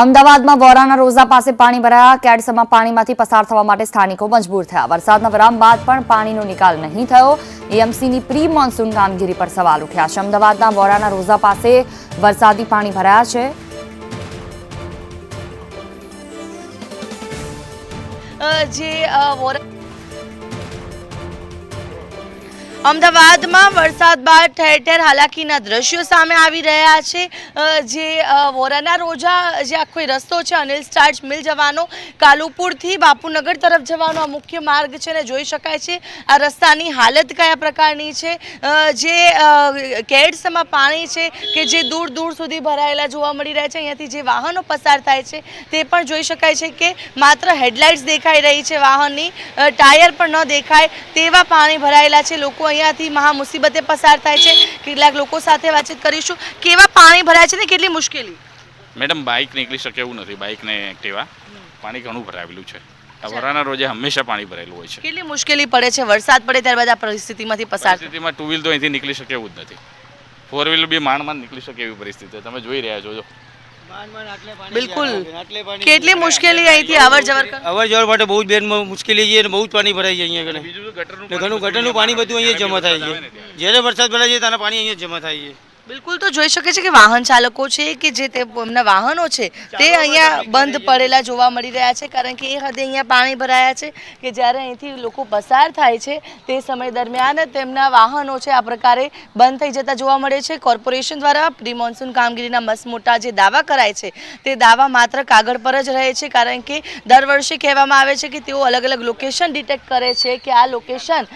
અમદાવાદમાં વોરાના રોઝા પાસે પાણી ભરાયા. કેડસમાં પાણીમાંથી પસાર થવા માટે સ્થાનિકો મજબૂર થયા. વરસાદના વિરામ બાદ પણ પાણીનો નિકાલ નહીં થયો. એએમસીની પ્રી મોન્સૂન કામગીરી પર સવાલ ઉઠ્યા છે. અમદાવાદના વોરાના રોઝા પાસે વરસાદી પાણી ભરાયા છે. જે વોરા અમદાવાદમાં વરસાદ બાદ ઠેર ઠેર હાલાકીના દ્રશ્યો સામે આવી રહ્યા છે. જે વોરાના રોજા, જે આખો રસ્તો છે, અનિલ સ્ટાર્ચ મિલ જવાનો, કાલુપુરથી બાપુનગર તરફ જવાનો આ મુખ્ય માર્ગ છે ને જોઈ શકાય છે. આ રસ્તાની હાલત કયા પ્રકારની છે? જે કેડ્સમાં પાણી છે કે જે દૂર દૂર સુધી ભરાયેલા જોવા મળી રહ્યા છે? અહીંયાથી જે વાહનો પસાર થાય છે તે પણ જોઈ શકાય છે કે માત્ર હેડલાઇટ્સ દેખાઈ રહી છે વાહનની. ટાયર પણ ન દેખાય તેવા પાણી ભરાયેલા છે. લોકો અહીંયાથી મહા મુસીબતે પસાર થાય છે. કેટલાક લોકો સાથે વાતચીત કરીશું. કેવા પાણી ભરાય છે ને કેટલી મુશ્કેલી? મેડમ બાઇક નીકળી શકે એવું નથી. બાઇક ને એક્ટિવા. પાણી ઘણું ભરાયેલું છે. વરાના રોજે હંમેશા પાણી ભરેલું હોય છે. કેટલી મુશ્કેલી પડે છે? વરસાદ પડે ત્યારબાદ આ પરિસ્થિતિમાંથી પસાર. પરિસ્થિતિમાં ટુ વ્હીલ તો અહીંથી નીકળી શકે એવું જ નથી. ફોર વ્હીલ બી માંડ માંડ નીકળી શકે એવી પરિસ્થિતિ. તમે જોઈ રહ્યા છો જો. બિલકુલ. કેટલી મુશ્કેલી અહીંથી અવર જવર અવર જવર માટે બહુ જ બેન મુશ્કેલી છે અને બહુ જ પાણી ભરાય છે અહીંયા ઘણું ગટરનું પાણી બધું અહીંયા જમા થાય છે. જ્યારે વરસાદ ભરાય છે ત્યારે પાણી અહીંયા જમા થાય છે. બિલકુલ તો જોઈ શકે છે કે વાહન ચાલકો છે કે જે તે એમના વાહનો છે તે અહીંયા બંધ પડેલા જોવા મળી રહ્યા છે કારણ કે એ હદે અહીંયા પાણી ભરાયા છે કે જ્યારે અહીંથી લોકો પસાર થાય છે તે સમય દરમિયાન તેમના વાહનો છે આ પ્રકારે બંધ થઈ જતા જોવા મળે છે. કોર્પોરેશન દ્વારા પ્રી મોન્સૂન કામગીરીના મસમોટા જે દાવા કરાય છે તે દાવા માત્ર કાગળ પર જ રહે છે કારણ કે દર વર્ષે કહેવામાં આવે છે કે તેઓ અલગ અલગ લોકેશન ડિટેક્ટ કરે છે કે આ લોકેશન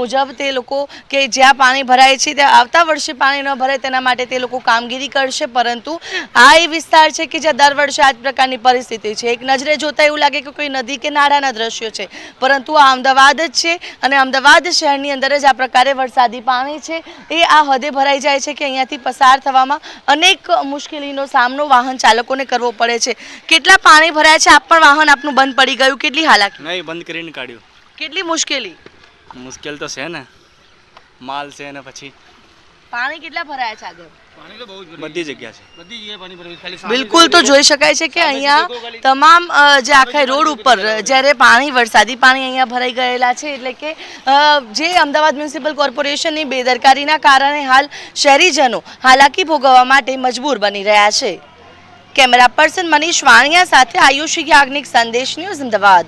મુજબ તે લોકો કે જ્યાં પાણી ભરાય છે ત્યાં આવતા વર્ષે પાણી ન ભરાય તેના માટે તે લોકો કામગીરી કરશે પરંતુ આ એ વિસ્તાર છે કે જ્યાં દર વર્ષે આ જ પ્રકારની પરિસ્થિતિ છે. એક નજરે જોતા એવું લાગે કે કોઈ નદી કે નાળાના દ્રશ્યો છે પરંતુ આ અમદાવાદ જ છે અને અમદાવાદ શહેરની અંદર જ આ પ્રકારે વરસાદી પાણી છે. એ આ હદે ભરાઈ જાય છે કે અહીંયાથી પસાર થવામાં અનેક મુશ્કેલીનો સામનો વાહન ચાલકોને કરવો પડે છે. કેટલા પાણી ભરાયા છે આપ પણ વાહન આપનું બંધ પડી ગયું કેટલી હાલાકી? નહીં બંધ કરીને કાઢ્યું. કેટલી મુશ્કેલી? મુશ્કેલ તો છે ને. માલ છે ને પછી પાણી કેટલા ભરાયા છે આગળ? બધી જગ્યા છે. બધી જગ્યાએ પાણી ભરાયું. છે. ખાલી બિલકુલ તો જોઈ શકાય છે કે અહીંયા તમામ જે આખા રોડ ઉપર જ્યારે પાણી વરસાદી પાણી અહીંયા ભરાઈ ગયેલા છે એટલે કે જે અમદાવાદ મ્યુનિસિપલ કોર્પોરેશનની બેદરકારીના કારણે હાલ શહેરીજનો હાલાકી ભોગવવા માટે મજબૂર બની રહ્યા છે. કેમેરા પર્સન મનીષ વાણિયા સાથે આયુષી યાજ્ઞિક સંદેશ ન્યૂઝ અમદાવાદ.